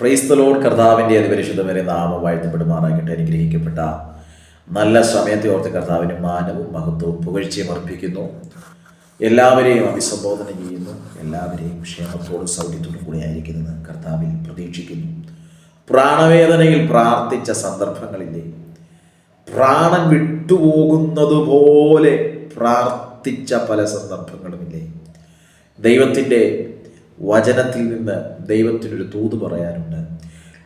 ക്രൈസ്തലോട് കർത്താവിന്റെ അതിപരിശുദ്ധം വരെ നാമം വാഴ്ത്തപ്പെടുമാറാകട്ടെ. അനുഗ്രഹിക്കപ്പെട്ട നല്ല സമയത്തെ ഓർത്ത് കർത്താവിന് മാനവും മഹത്വവും പുകഴ്ചയും അർപ്പിക്കുന്നു. എല്ലാവരെയും അഭിസംബോധന ചെയ്യുന്നു. എല്ലാവരെയും ക്ഷേമത്തോടും സൗകര്യത്തോടും കൂടി ആയിരിക്കുന്നത് കർത്താവിൽ പ്രതീക്ഷിക്കുന്നു. പ്രാണവേദനയിൽ പ്രാർത്ഥിച്ച സന്ദർഭങ്ങളില്ലേ പ്രാണൻ വിട്ടുപോകുന്നതുപോലെ പ്രാർത്ഥിച്ച പല സന്ദർഭങ്ങളുമില്ലേ ദൈവത്തിന്റെ വചനത്തിൽ നിന്ന് ദൈവത്തിനൊരു തൂത് പറയാനുണ്ട്.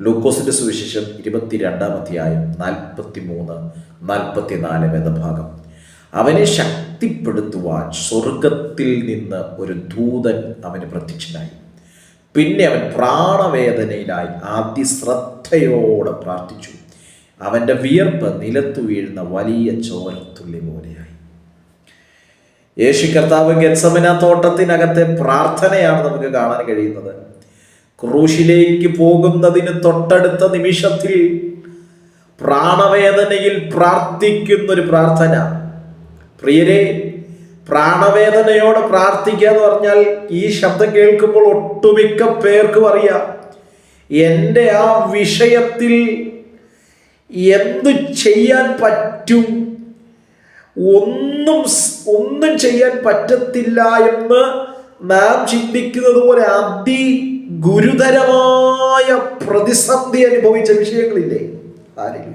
ലൂക്കോസിന്റെ സുവിശേഷം ഇരുപത്തിരണ്ടാം അധ്യായം നാൽപ്പത്തി മൂന്ന് നാൽപ്പത്തി നാല് വേദഭാഗം അവനെ ശക്തിപ്പെടുത്തുവാൻ സ്വർഗത്തിൽ നിന്ന് ഒരു ദൂതൻ അവന് പ്രത്യക്ഷനായി. പിന്നെ അവൻ പ്രാണവേദനയിലായി അതിശ്രദ്ധയോടെ പ്രാർത്ഥിച്ചു. അവന്റെ വിയർപ്പ് നിലത്തു വീഴുന്ന വലിയ ചോരത്തുള്ളി പോലെയായി. യേശു കർത്താവ് ഗത്സമന തോട്ടത്തിനകത്തെ പ്രാർത്ഥനയാണ് നമുക്ക് കാണാൻ കഴിയുന്നത്. ക്രൂശിലേക്ക് പോകുന്നതിന് തൊട്ടടുത്ത നിമിഷത്തിൽ പ്രാണവേദനയിൽ പ്രാർത്ഥിക്കുന്ന ഒരു പ്രാർത്ഥന. പ്രിയരെ പ്രാണവേദനയോടെ പ്രാർത്ഥിക്കുക എന്ന് പറഞ്ഞാൽ ഈ ശബ്ദം കേൾക്കുമ്പോൾ ഒട്ടുമിക്ക പേർക്കും അറിയാം. എന്റെ ആ വിഷയത്തിൽ എന്തു ചെയ്യാൻ പറ്റും? ഒന്നും ഒന്നും ചെയ്യാൻ പറ്റത്തില്ല എന്ന് നാം ചിന്തിക്കുന്നത് പോലെ അതി ഗുരുതരമായ പ്രതിസന്ധി അനുഭവിച്ച വിഷയങ്ങളില്ലേ? ആരെങ്കിലും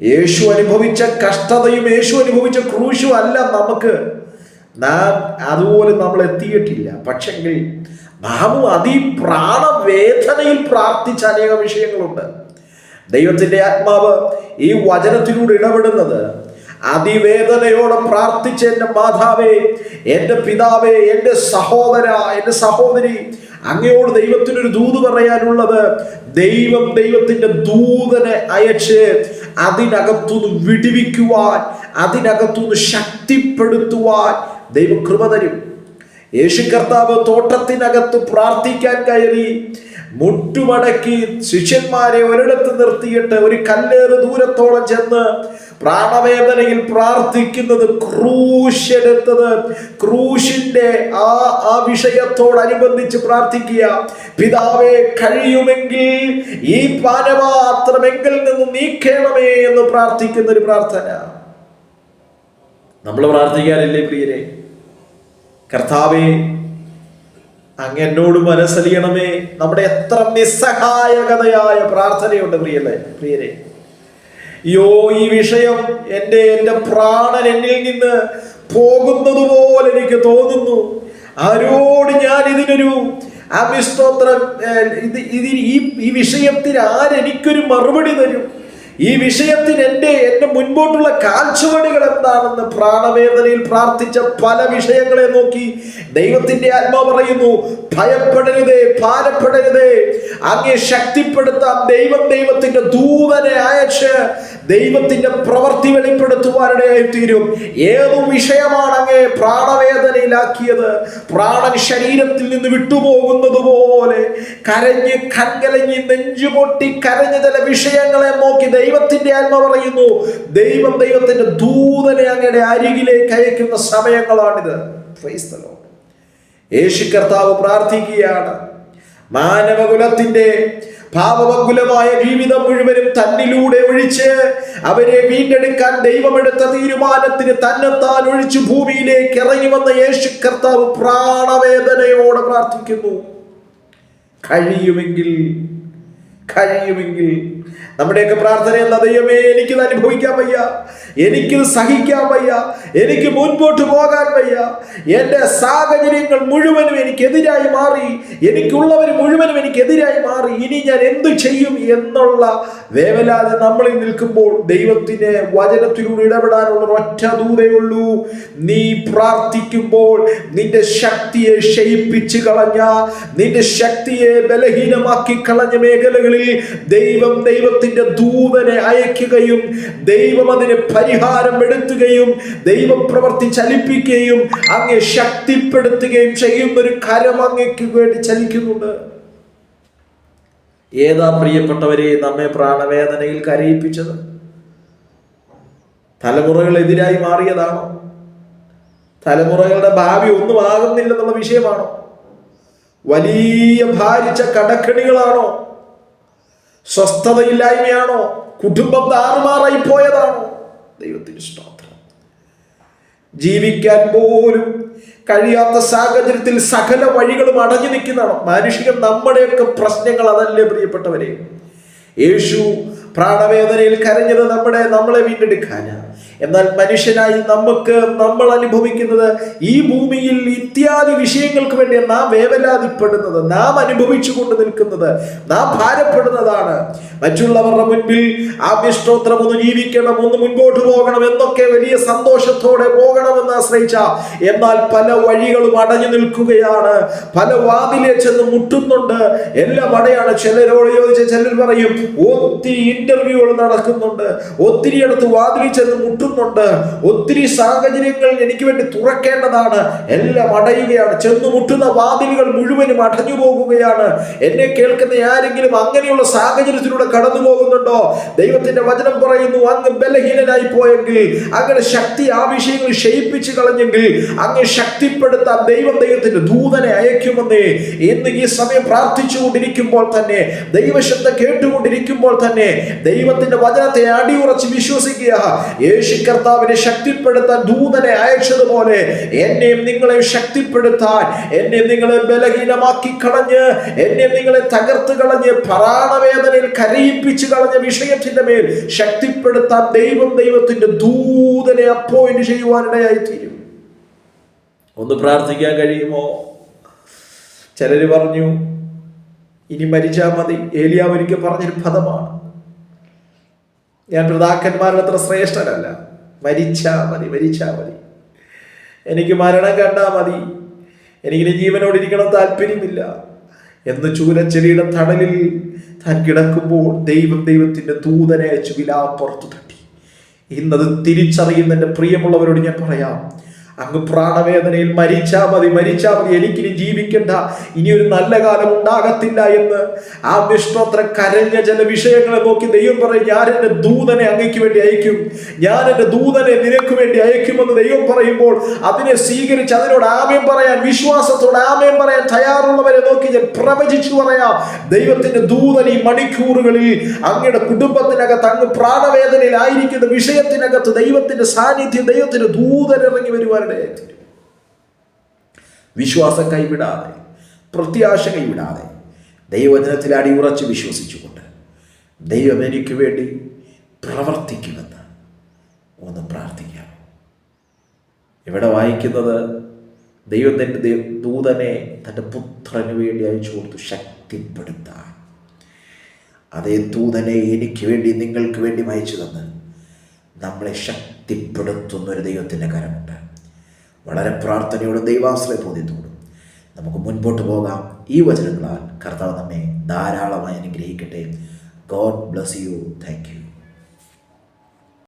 യേശു അനുഭവിച്ച കഷ്ടതയും യേശു അനുഭവിച്ച ക്രൂശും അല്ല നമുക്ക് നാം അതുപോലെ നമ്മൾ എത്തിയിട്ടില്ല. പക്ഷെങ്കിൽ നാമും അതി പ്രാണവേദനയിൽ പ്രാർത്ഥിച്ച അനേക വിഷയങ്ങളുണ്ട്. ദൈവത്തിന്റെ ആത്മാവ് ഈ വചനത്തിലൂടെ ഇടപെടുന്നത്. അതിവേദനയോടെ പ്രാർത്ഥിച്ച എന്റെ മാതാവേ എന്റെ പിതാവേ എന്റെ സഹോദര എന്റെ സഹോദരി അങ്ങയോട് ദൈവത്തിനൊരു ദൂത് പറയാനുള്ളത് ദൈവം ദൈവത്തിന്റെ ദൂതനെ അയച്ച് അതിനകത്തുനിന്ന് വിടിവിക്കുവാൻ അതിനകത്തുനിന്ന് ശക്തിപ്പെടുത്തുവാൻ ദൈവം കൃപ തരും. യേശു കർത്താവ് തോട്ടത്തിനകത്ത് പ്രാർത്ഥിക്കാൻ കയറി മുട്ടുമടക്കി ശിഷ്യന്മാരെ ഒരിടത്ത് നിർത്തിയിട്ട് ഒരു കല്ലേറ് ദൂരത്തോളം ചെന്ന് പ്രാണവേദനയിൽ പ്രാർത്ഥിക്കുന്നത് ക്രൂശെടുത്തത് ക്രൂശിന്റെ ആ ആ വിഷയത്തോടനുബന്ധിച്ച് പ്രാർത്ഥിക്കുക. പിതാവെ കഴിയുമെങ്കിൽ ഈ പാനപാത്രമെങ്കിൽ നിന്ന് നീക്കേണമേ എന്ന് പ്രാർത്ഥിക്കുന്ന ഒരു പ്രാർത്ഥന. നമ്മൾ പ്രാർത്ഥിക്കാറില്ലേ പ്രിയരെ? കർത്താവേ അങ്ങ് എന്നോട് മനസ്സലിയണമേ. നമ്മുടെ എത്ര നിസ്സഹായകതയായ പ്രാർത്ഥനയുണ്ട് പ്രിയല്ലേ? പ്രിയരെ യോ ഈ വിഷയം എന്റെ എന്റെ പ്രാണൻ എന്നിൽ നിന്ന് പോകുന്നത് പോലെ എനിക്ക് തോന്നുന്നു. ആരോട് ഞാൻ ഇതിനൊരു അഭിസ്തോത്രം ഇത് ഇതിന് ഈ ഈ വിഷയത്തിൽ ആരെനിക്കൊരു മറുപടി തരും? ഈ വിഷയത്തിന് എന്റെ എന്റെ മുൻപോട്ടുള്ള കാഴ്ചപ്പാടുകൾ എന്താണെന്ന് പ്രാണവേദനയിൽ പ്രാർത്ഥിച്ച പല വിഷയങ്ങളെ നോക്കി ദൈവത്തിന്റെ ആത്മ പറയുന്നു ഭയപ്പെടരുതേ ഭാരപ്പെടരുതേ. അങ്ങേ ശക്തിപ്പെടുത്താൻ ദൈവം ദൈവത്തിന്റെ ദൂതനെ അയച്ച് ദൈവത്തിന്റെ പ്രവൃത്തി വെളിപ്പെടുത്തുവാനിടയായി തീരും. ഏതു വിഷയമാണ് അങ്ങേ പ്രാണവേദനയിലാക്കിയത്? പ്രാണൻ ശരീരത്തിൽ നിന്ന് വിട്ടുപോകുന്നത് പോലെ കരഞ്ഞ് കൺകലഞ്ഞ് നെഞ്ചുപൊട്ടി കരഞ്ഞ ചില വിഷയങ്ങളെ നോക്കി ദൈവത്തിന്റെ ആത്മ പറയുന്നു. ദൈവം ദൈവത്തിന്റെ ദൂതനെ അങ്ങയുടെ അരികിലേക്ക് അയക്കുന്ന സമയങ്ങളാണിത്. യേശു കർത്താവ് പ്രാർത്ഥിക്കുകയാണ്. മാനവകുലത്തിന്റെ പാപവകുലമായ ജീവിതം മുഴുവനും തന്നിലൂടെ ഒഴിച്ച് അവരെ വീണ്ടെടുക്കാൻ ദൈവമെടുത്ത തീരുമാനത്തിന് തന്നെത്താൻ ഒഴിച്ച് ഭൂമിയിലേക്ക് ഇറങ്ങി വന്ന യേശു കർത്താവ് പ്രാണവേദനയോടെ പ്രാർത്ഥിക്കുന്നു. കഴിയുമെങ്കിൽ കഴിയുമെങ്കിൽ നമ്മുടെയൊക്കെ പ്രാർത്ഥന എന്താ ദൈവമേ എനിക്കിത് അനുഭവിക്കാൻ വയ്യ. എനിക്കിത് സഹിക്കാൻ വയ്യ. എനിക്ക് മുൻപോട്ട് പോകാൻ വയ്യ. എന്റെ സാഹചര്യങ്ങൾ മുഴുവനും എനിക്കെതിരായി മാറി. എനിക്കുള്ളവർ മുഴുവനും എനിക്കെതിരായി മാറി. ഇനി ഞാൻ എന്തു ചെയ്യും എന്നുള്ള വേവലാതെ നമ്മളിൽ നിൽക്കുമ്പോൾ ദൈവത്തിന് വചനത്തിലൂടെ ഇടപെടാനുള്ള ഒറ്റ ദൂതയുള്ളൂ നീ പ്രാർത്ഥിക്കുമ്പോൾ നിന്റെ ശക്തിയെ ക്ഷയിപ്പിച്ച് കളഞ്ഞ നിന്റെ ശക്തിയെ ബലഹീനമാക്കി കളഞ്ഞ മേഖലകളിൽ ദൈവം ദൈവത്തിന്റെ ദൂതനെ അയക്കുകയും ദൈവം അതിന് പരിഹാരം എടുത്തുകയും ദൈവം പ്രവർത്തി ചലിപ്പിക്കുകയും അങ്ങ് ശക്തിപ്പെടുത്തുകയും ചെയ്യുന്ന ഒരു കരം അങ്ങയ്ക്ക് വേണ്ടി ചലിക്കുന്നുണ്ട്. ഏതാ പ്രിയപ്പെട്ടവരെ നമ്മെ പ്രാണവേദനയിൽ കരയിപ്പിച്ചത്? തലമുറകൾ എതിരായി മാറിയതാണോ? തലമുറകളുടെ ഭാവി ഒന്നും ആകുന്നില്ലെന്നുള്ള വിഷയമാണോ? വലിയ ഭാരിച്ച കടക്കണികളാണോ? സ്വസ്ഥതയില്ലായ്മയാണോ? കുടുംബം താറുമാറായി പോയതാണോ? ദൈവത്തിന് സ്തോത്രം. ജീവിക്കാൻ പോലും കഴിയാത്ത സാഹചര്യത്തിൽ സകല വഴികളും അടഞ്ഞു നിൽക്കുന്നതാണ്. മാനുഷികം നമ്മുടെയൊക്കെ പ്രശ്നങ്ങൾ അതല്ലേ പ്രിയപ്പെട്ടവരെ? യേശു പ്രാണവേദനയിൽ കരഞ്ഞത് നമ്മുടെ നമ്മളെ വീണ്ടെടുക്കാനാണ്. എന്നാൽ മനുഷ്യനായി നമുക്ക് നമ്മൾ അനുഭവിക്കുന്നത് ഈ ഭൂമിയിൽ ഇത്യാദി വിഷയങ്ങൾക്ക് വേണ്ടി നാം വേവലാതിപ്പെടുന്നത് നാം അനുഭവിച്ചു കൊണ്ട് നിൽക്കുന്നത് നാം ഭാരപ്പെടുന്നതാണ്. മറ്റുള്ളവരുടെ മുൻപിൽ ആഭ്യസ്തോത്രം ഒന്ന് ജീവിക്കണം ഒന്ന് മുൻപോട്ട് പോകണം എന്നൊക്കെ വലിയ സന്തോഷത്തോടെ പോകണമെന്ന് ആശ്രയിച്ച എന്നാൽ പല വഴികളും അടഞ്ഞു നിൽക്കുകയാണ്. പല വാതിലെ ചെന്ന് മുട്ടുന്നുണ്ട്. എല്ലാം അടയാണ്. ചിലരോട് ചോദിച്ച ചിലർ പറയും ഒത്തിരി ഇന്റർവ്യൂകൾ നടക്കുന്നുണ്ട്. ഒത്തിരി അടുത്ത് വാതിലിൽ ചെന്ന് മുട്ടുന്നുണ്ട് ഒത്തിരി സാഹചര്യങ്ങൾ എനിക്ക് വേണ്ടി തുറക്കേണ്ടതാണ്. എല്ലാം അടയുകയാണ്. ചെന്നു മുട്ടുന്ന വാതിലുകൾ മുഴുവനും അടഞ്ഞു പോകുകയാണ്. എന്നെ കേൾക്കുന്ന ആരെങ്കിലും അങ്ങനെയുള്ള സാഹചര്യത്തിലൂടെ കടന്നു പോകുന്നുണ്ടോ? ദൈവത്തിന്റെ വചനം പറയുന്നു അങ്ങ് ബലഹീനനായി പോയെങ്കിൽ അങ്ങനെ ശക്തി ആ വിഷയങ്ങൾ ക്ഷയിപ്പിച്ചു കളഞ്ഞെങ്കിൽ അങ്ങ് ശക്തിപ്പെടുത്താൻ ദൈവം ദൈവത്തിന്റെ ദൂതനെ അയക്കുമെന്നേ. ഇന്ന് ഈ സമയം പ്രാർത്ഥിച്ചുകൊണ്ടിരിക്കുമ്പോൾ തന്നെ ദൈവശബ്ദം കേട്ടുകൊണ്ടിരിക്കുമ്പോൾ തന്നെ ദൈവത്തിന്റെ വചനത്തെ അടിയുറച്ച് വിശ്വസിക്കുക. യേശു കർത്താവിനെ ശക്തിപ്പെടുത്താൻ ദൂതനെ അയച്ചതുപോലെ എന്നെയും നിങ്ങളെ ശക്തിപ്പെടുത്താൻ എന്നെ നിങ്ങളെ ബലഹീനമാക്കി കളഞ്ഞ് എന്നെ നിങ്ങളെ തകർത്ത് കളഞ്ഞ് പ്രാണവേദനയിൽ കരയിപ്പിച്ച് കളഞ്ഞ വിഷയത്തിന്റെ മേൽ ശക്തിപ്പെടുത്താൻ ദൈവം ദൈവത്തിന്റെ ദൂതനെ അപ്പോയിന്റ് ചെയ്യുവാനിടയായി തീരും ഒന്ന് പ്രാർത്ഥിക്കാൻ കഴിയുമോ? ചിലര് പറഞ്ഞു ഇനി മരിച്ചാൽ മതി. ഏലിയാവ് ഒരിക്കൽ പറഞ്ഞൊരു പദമാണ്. ഞാൻ പിതാക്കന്മാരുടെ അത്ര ശ്രേഷ്ഠനല്ല. മരിച്ചാ മതി മരിച്ചാ മതി. എനിക്ക് മരണം കണ്ടാ മതി. എനിക്കിനി ജീവനോടിരിക്കണം താല്പര്യമില്ല. എന്ന് ചൂരച്ചെടിയുടെ തണലിൽ താൻ കിടക്കുമ്പോൾ ദൈവം ദൈവത്തിന്റെ ദൂതനെ അയച്ചു വിലാപ്പുറത്തു തട്ടി. ഇന്നത് തിരിച്ചറിയുന്ന എന്റെ പ്രിയമുള്ളവരോട് ഞാൻ പറയാം. അങ്ങ് പ്രാണവേദനയിൽ മരിച്ചാ മതി മരിച്ചാ മതി. എനിക്കിനി ജീവിക്കണ്ട. ഇനി ഒരു നല്ല കാലം ഉണ്ടാകത്തില്ല എന്ന്. ആ വിഷ്ണുത്ര കരഞ്ഞ ചില വിഷയങ്ങളെ നോക്കി ദൈവം പറയും ഞാൻ എന്റെ ദൂതനെ അങ്ങയ്ക്ക് വേണ്ടി അയക്കും. ഞാൻ എന്റെ ദൂതനെ നിനക്ക് വേണ്ടി അയക്കുമെന്ന് ദൈവം പറയുമ്പോൾ അതിനെ സ്വീകരിച്ച് അതിനോട് ആമയം പറയാൻ വിശ്വാസത്തോട് ആമയം പറയാൻ തയ്യാറുള്ളവരെ നോക്കി ഞാൻ പ്രവചിച്ചു പറയാം. ദൈവത്തിന്റെ ദൂതൻ ഈ മണിക്കൂറുകളിൽ അങ്ങയുടെ കുടുംബത്തിനകത്ത് അങ്ങ് പ്രാണവേദനയിലായിരിക്കുന്ന വിഷയത്തിനകത്ത് ദൈവത്തിന്റെ സാന്നിധ്യം ദൈവത്തിന്റെ ദൂതൻ ഇറങ്ങി വരുവാനിടയായി തീരും വിശ്വാസം കൈവിടാതെ പ്രത്യാശ കൈവിടാതെ ദൈവവചനത്തിൽ അടിയുറച്ച് വിശ്വസിച്ചുകൊണ്ട് ദൈവം എനിക്ക് വേണ്ടി പ്രവർത്തിക്കുമെന്ന് ഒന്ന് പ്രാർത്ഥിക്കാം. ഇവിടെ വായിക്കുന്നത് ദൈവം തന്റെ ദൈവ ദൂതനെ തന്റെ പുത്രന് വേണ്ടി അയച്ചു കൊടുത്തു ശക്തിപ്പെടുത്താൻ. അതേ ദൂതനെ എനിക്ക് വേണ്ടി നിങ്ങൾക്ക് വേണ്ടി അയച്ചു തന്ന് നമ്മളെ ശക്തിപ്പെടുത്തുന്ന ഒരു ദൈവത്തിന്റെ കരമുണ്ട്. വളരെ പ്രാർത്ഥനയോടും ദൈവാശ്രയ ബോധ്യത്തോടും നമുക്ക് മുൻപോട്ട് പോകാം. ഈ വചനങ്ങളാൽ കർത്താവ് നമ്മെ ധാരാളമായി അനുഗ്രഹിക്കട്ടെ. God bless you thank you